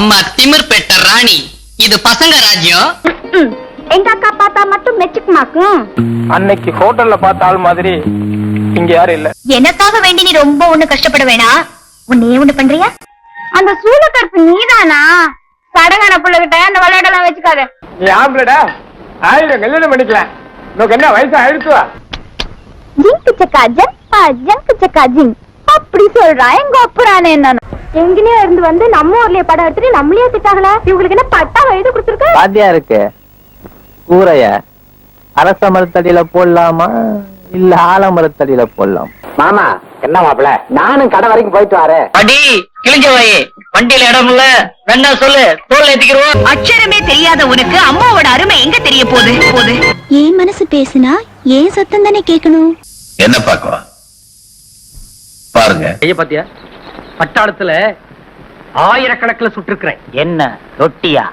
அம்மா திமிர் பெட்ட ராணி. இது பசங்க ராஜ்யம். எங்க அக்கா பார்த்தா மட்டும் மெச்சுக்குமாக்கும்? அன்னைக்கு ஹோட்டல்ல பார்த்த ஆள் மாதிரி இங்க யாரும் இல்ல. எனக்காக வேண்டி நீ ரொம்ப ஒண்ணு கஷ்டப்பட வேணாம் உன்னே ஒண்ணு பண்றியா? அந்த சூழக்கருப்பு நீதானா? சடங்கான பிள்ளைகிட்ட அந்த விளையாடலாம் வச்சுக்காத. நீ ஆம்பளடா. ஆயிரம் கல்யாணம் பண்ணிக்கலாம். உனக்கு என்ன வயசு ஆயிடுச்சுவா? ஜிங்கு சக்கா ஜங்கு சக்கா ஜிங். அப்படி சொல்றா. எங்க அப்புறானே என்ன எங்கனே இருந்து வந்து நம்ம ஊர்லயே படம் எடுத்துட்டு நம்மளே திட்டாங்களா? இவங்களுக்கு என்ன பட்டா எழுதி கொடுத்துருக்க? பாத்தியா இருக்கு? கூரைய அரச மரத்தடியில போடலாமா? இல்ல ஆலமரத்தடியில போடலாம்? மாமா என்ன மாப்பிள? நானும் கடை வரைக்கும் போயிட்டு வரேன். அடி கிழிஞ்ச வாயே வண்டியில இடம் இல்ல. வேணா சொல்லு. தோல் ஏத்திக்கிறோம் அச்சரமே தெரியாத உனக்கு அம்மாவோட அருமை எங்க தெரிய போகுது? போகுது. ஏன் மனசு பேசுனா ஏன் சத்தம் தானே கேட்கணும்? என்ன பார்க்கலாம் பாருங்க. ஐய பாத்தியா? பட்டாளத்துல ஆயிரக்கணக்கில் சுட்டிருக்கிறேன். என்ன ரொட்டியா?